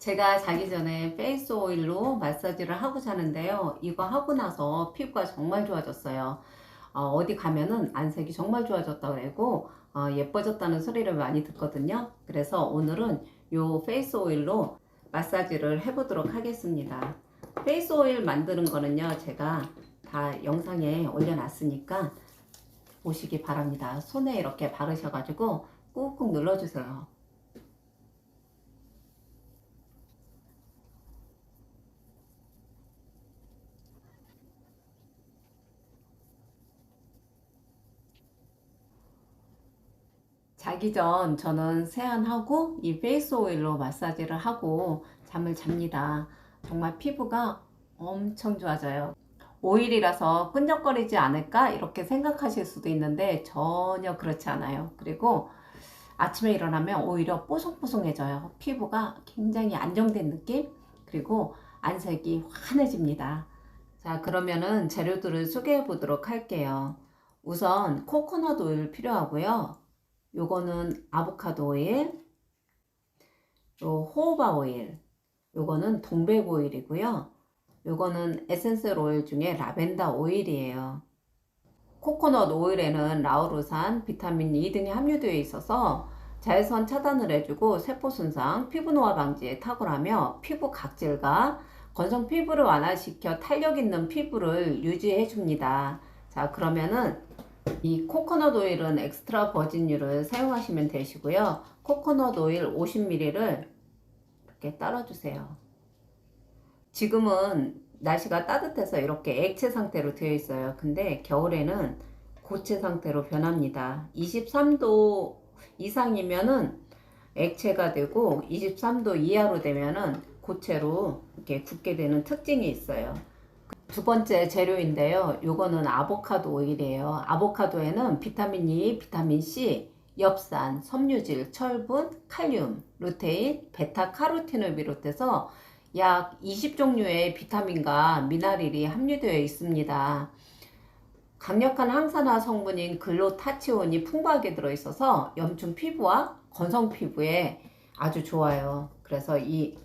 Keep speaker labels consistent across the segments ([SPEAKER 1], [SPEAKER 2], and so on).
[SPEAKER 1] 제가 자기 전에 페이스 오일로 마사지를 하고 자는데요. 이거 하고 나서 피부가 정말 좋아졌어요. 어, 디 가면은 안색이 정말 좋아졌다고 그러고 어, 예뻐졌다는 소리를 많이 듣거든요. 그래서 오늘은 요 페이스 오일로 마사지를 해보도록 하겠습니다. 페이스 오일 만드는 거는요. 제가 다 영상에 올려놨으니까 보시기 바랍니다. 손에 이렇게 바르셔가지고 꾹꾹 눌러주세요. 자기 전 저는 세안하고 이 페이스 오일로 마사지를 하고 잠을 잡니다. 정말 피부가 엄청 좋아져요. 오일이라서 끈적거리지 않을까 이렇게 생각하실 수도 있는데 전혀 그렇지 않아요. 그리고 아침에 일어나면 오히려 뽀송뽀송해져요. 피부가 굉장히 안정된 느낌? 그리고 안색이 환해집니다. 자, 그러면은 재료들을 소개해 보도록 할게요. 우선 코코넛 오일 필요하고요. 요거는 아보카도 오일, 요 호호바 오일, 요거는 동백 오일이고요. 요거는 에센셜 오일 중에 라벤더 오일이에요. 코코넛 오일에는 라우루산, 비타민 E 등이 함유되어 있어서 자외선 차단을 해주고 세포 손상, 피부 노화 방지에 탁월하며 피부 각질과 건성 피부를 완화시켜 탄력 있는 피부를 유지해 줍니다. 자, 그러면은 이 코코넛 오일은 엑스트라 버진유를 사용하시면 되시고요. 코코넛 오일 50ml를 이렇게 따라주세요. 지금은 날씨가 따뜻해서 이렇게 액체 상태로 되어 있어요. 근데 겨울에는 고체 상태로 변합니다. 23도 이상이면은 액체가 되고 23도 이하로 되면은 고체로 이렇게 굳게 되는 특징이 있어요. 두 번째 재료인데요. 요거는 아보카도 오일이에요. 아보카도에는 비타민 E, 비타민 C, 엽산, 섬유질, 철분, 칼륨, 루테인, 베타카로틴을 비롯해서 약 20종류의 비타민과 미나릴이 함유되어 있습니다. 강력한 항산화 성분인 글로타치온이 풍부하게 들어있어서 염증 피부와 건성 피부에 아주 좋아요. 그래서 이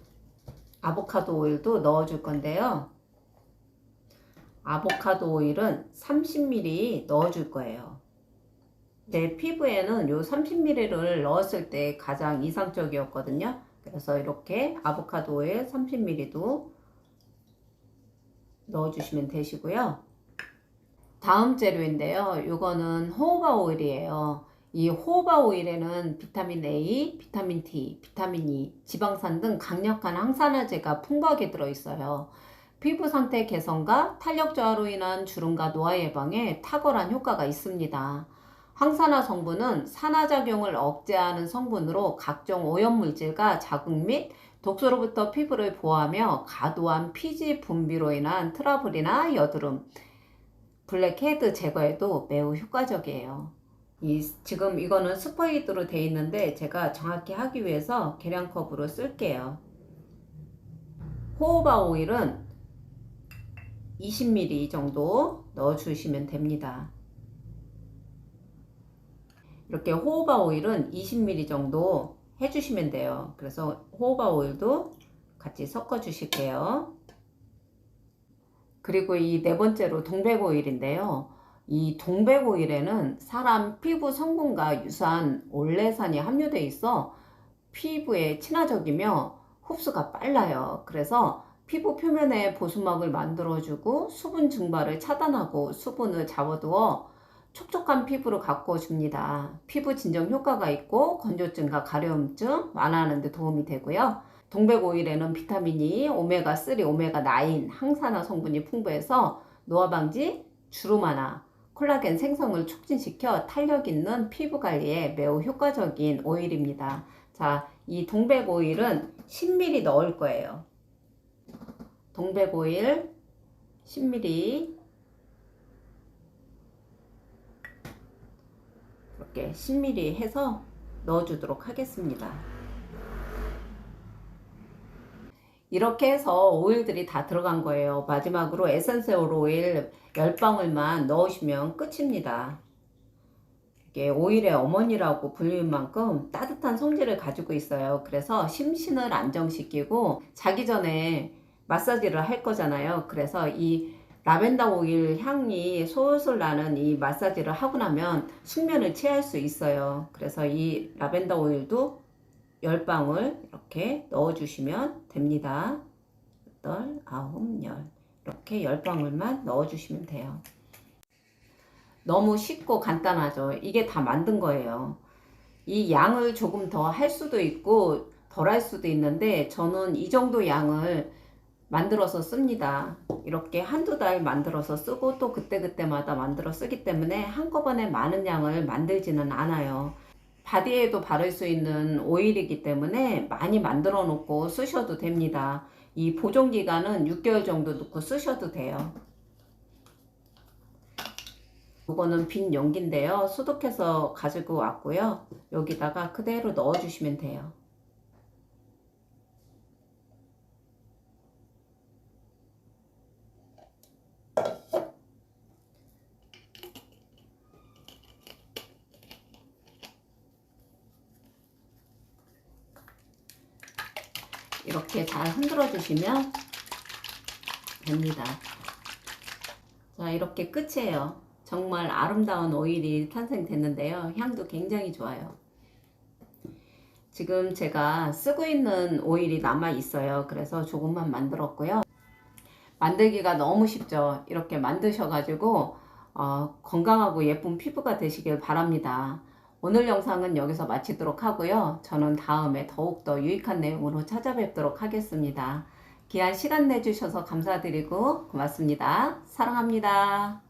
[SPEAKER 1] 아보카도 오일도 넣어줄 건데요. 아보카도 오일은 30ml 넣어줄 거예요. 내 피부에는 요 30ml를 넣었을 때 가장 이상적이었거든요. 그래서 이렇게 아보카도 오일 30ml도 넣어주시면 되시고요. 다음 재료인데요. 이거는 호호바 오일이에요. 이 호호바 오일에는 비타민 A, 비타민 D, 비타민 E, 지방산 등 강력한 항산화제가 풍부하게 들어있어요. 피부 상태 개선과 탄력 저하로 인한 주름과 노화 예방에 탁월한 효과가 있습니다. 항산화 성분은 산화작용을 억제하는 성분으로 각종 오염물질과 자극 및 독소로부터 피부를 보호하며 과도한 피지 분비로 인한 트러블이나 여드름, 블랙헤드 제거에도 매우 효과적이에요. 이, 지금 이거는 스포이드로 되어 있는데 제가 정확히 하기 위해서 계량컵으로 쓸게요. 호호바 오일은 20ml 정도 넣어주시면 됩니다. 이렇게 호호바 오일은 20ml 정도 해주시면 돼요. 그래서 호호바 오일도 같이 섞어 주실게요. 그리고 이 네 번째로 동백 오일인데요. 이 동백 오일에는 사람 피부 성분과 유사한 올레산이 함유되어 있어 피부에 친화적이며 흡수가 빨라요. 그래서 피부 표면에 보수막을 만들어주고 수분 증발을 차단하고 수분을 잡아두어 촉촉한 피부를 가꿔 줍니다. 피부 진정 효과가 있고 건조증과 가려움증 완화하는 데 도움이 되고요. 동백 오일에는 비타민 E, 오메가 3, 오메가 9 항산화 성분이 풍부해서 노화 방지, 주름 완화, 콜라겐 생성을 촉진시켜 탄력 있는 피부 관리에 매우 효과적인 오일입니다. 자, 이 동백 오일은 10ml 넣을 거예요. 동백 오일 10ml 이렇게 10ml 해서 넣어주도록 하겠습니다. 이렇게 해서 오일들이 다 들어간 거예요. 마지막으로 에센셜 오일 10방울만 넣으시면 끝입니다. 이게 오일의 어머니라고 불릴 만큼 따뜻한 성질을 가지고 있어요. 그래서 심신을 안정시키고 자기 전에 마사지를 할 거잖아요. 그래서 이 라벤더 오일 향이 솔솔 나는 이 마사지를 하고 나면 숙면을 취할 수 있어요. 그래서 이 라벤더 오일도 10방울 이렇게 넣어주시면 됩니다. 여덟, 아홉, 열 이렇게 10방울만 넣어주시면 돼요. 너무 쉽고 간단하죠. 이게 다 만든 거예요. 이 양을 조금 더 할 수도 있고 덜 할 수도 있는데 저는 이 정도 양을 만들어서 씁니다. 이렇게 한두 달 만들어서 쓰고 또 그때그때마다 만들어 쓰기 때문에 한꺼번에 많은 양을 만들지는 않아요. 바디에도 바를 수 있는 오일이기 때문에 많이 만들어 놓고 쓰셔도 됩니다. 이 보존 기간은 6개월 정도 놓고 쓰셔도 돼요. 이거는 빈 용기인데요. 소독해서 가지고 왔고요. 여기다가 그대로 넣어주시면 돼요. 이렇게 잘 흔들어 주시면 됩니다. 자, 이렇게 끝이에요. 정말 아름다운 오일이 탄생됐는데요. 향도 굉장히 좋아요. 지금 제가 쓰고 있는 오일이 남아 있어요. 그래서 조금만 만들었고요. 만들기가 너무 쉽죠. 이렇게 만드셔가지고 어, 건강하고 예쁜 피부가 되시길 바랍니다. 오늘 영상은 여기서 마치도록 하고요. 저는 다음에 더욱더 유익한 내용으로 찾아뵙도록 하겠습니다. 귀한 시간 내주셔서 감사드리고 고맙습니다. 사랑합니다.